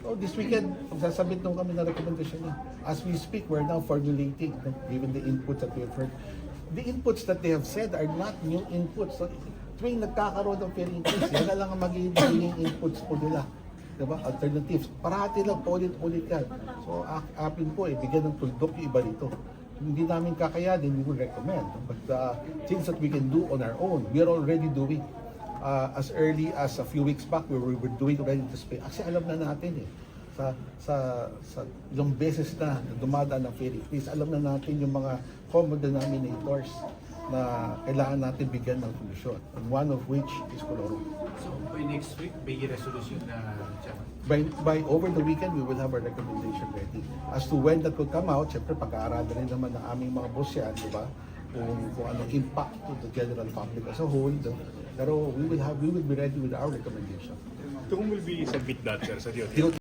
Oh, this weekend, magsasabit nung kami na recommendation niya. As we speak, we're now formulating, no, given the inputs that we have heard. The inputs that they have said are not new inputs. So, tuwing nagkakaroon ng fare increase, yan na lang ang magiging inputs po nila. Diba? Alternatives. Parati lang, paulit-ulit yan. So, apin po, eh, bigyan ng tuldok yung iba rito. Hindi namin kakayanin, we will recommend. But uh, things that we can do on our own, we are already doing. Uh, as early as a few weeks back, we were, we were doing already this pay. Kasi alam na natin eh, sa sa sa ilang beses na dumadaan ng increase, alam na natin yung mga common denominators na kailangan natin bigyan ng solusyon. And one of which is Coloro. So by next week, may resolution na Chairman. By, by over the weekend, we will have our recommendation ready. As to when that will come out, syempre pag-aaralan rin naman ng aming mga boss yan, di ba? Kung, kung anong impact to the general public as a whole. The, pero we will have, we will be ready with our recommendation. To whom will be submit that, sir, sa DOT?